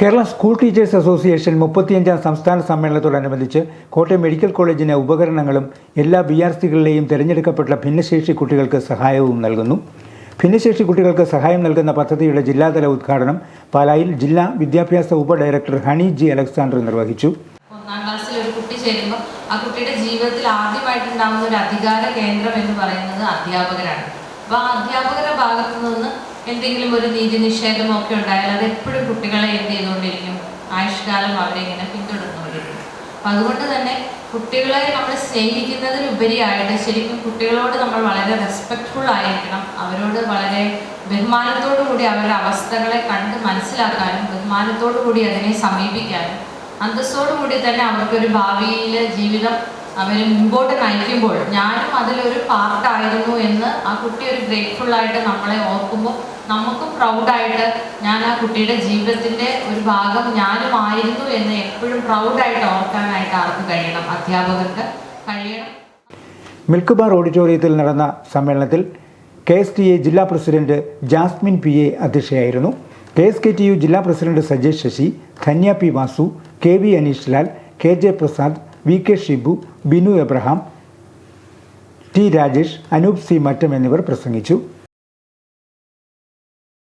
Kerala school teachers association മുപ്പത്തിയഞ്ചാം സംസ്ഥാന സമ്മേളനത്തോടനുബന്ധിച്ച് കോട്ടയം മെഡിക്കൽ കോളേജിന് ഉപകരണങ്ങളും എല്ലാ ബി ആർ സികളിലെയും തിരഞ്ഞെടുക്കപ്പെട്ട ഭിന്നശേഷി കുട്ടികൾക്ക് സഹായവും നൽകുന്നു. ഭിന്നശേഷി കുട്ടികൾക്ക് സഹായം നൽകുന്ന പദ്ധതിയുടെ ജില്ലാതല ഉദ്ഘാടനം പാലായിൽ ജില്ലാ വിദ്യാഭ്യാസ ഉപഡയറക്ടർ ഹണി ജി അലക്സാണ്ടർ നിർവഹിച്ചു. ഒന്നാം ക്ലാസ്സിൽ ഒരു കുട്ടി ചേരുമ്പോൾ ആ കുട്ടിയുടെ ജീവിതത്തിൽ ആദ്യമായിട്ടുണ്ടാകുന്ന ഒരു അധികാര കേന്ദ്രം എന്ന് പറയുന്നത് അധ്യാപകരാണ്. അപ്പോൾ ആ അധ്യാപകരുടെ ഭാഗത്തു നിന്ന് എന്തെങ്കിലും ഒരു നീതി നിഷേധമോ ഒക്കെ ഉണ്ടായാൽ അത് എപ്പോഴും കുട്ടികളെ എന്ത് ചെയ്തുകൊണ്ടിരിക്കും? ആയുഷ്കാലം അവരെ ഇങ്ങനെ പിന്തുടർന്നുകൊണ്ടിരിക്കും. അപ്പം അതുകൊണ്ട് തന്നെ കുട്ടികളെ നമ്മൾ സ്നേഹിക്കുന്നതിലുപരിയായിട്ട് ശരിക്കും കുട്ടികളോട് നമ്മൾ വളരെ റെസ്പെക്റ്റ്ഫുൾ ആയിരിക്കണം. അവരോട് വളരെ ബഹുമാനത്തോടു കൂടി അവരുടെ അവസ്ഥകളെ കണ്ട് മനസ്സിലാക്കാനും ബഹുമാനത്തോടു കൂടി അതിനെ സമീപിക്കാനും അന്തസ്സോടുകൂടി തന്നെ അവർക്കൊരു ഭാവിയിൽ ജീവിതം അവർ മുമ്പോട്ട് നയിക്കുമ്പോൾ ഞാനും അതിലൊരു പാർട്ടായിരുന്നു എന്ന് ആ കുട്ടി ഒരു ഗ്രേറ്റ്ഫുൾ ആയിട്ട് നമ്മളെ ഓർക്കുമ്പോൾ നമുക്കും പ്രൗഡായിട്ട് ഞാൻ ആ കുട്ടിയുടെ ജീവിതത്തിന്റെ ഒരു ഭാഗം ഞാനും ആയിരുന്നു എന്ന് എപ്പോഴും പ്രൗഡായിട്ട് ഓർക്കാനായിട്ട് ആർക്ക് കഴിയണം? അധ്യാപകർക്ക് കഴിയണം. മിൽക്ക് ബാർ ഓഡിറ്റോറിയത്തിൽ നടന്ന സമ്മേളനത്തിൽ കെ എസ് ടി എ ജില്ലാ president Jasmine P A അധ്യക്ഷയായിരുന്നു. K S K T U ജില്ലാ president Sajesh Sasi Dhanya P Vasu K V Aneesh Lal K J Prasad V K Shibu Binu Abraham T Rajesh Anoop C Mattam എന്നിവർ പ്രസംഗിച്ചു.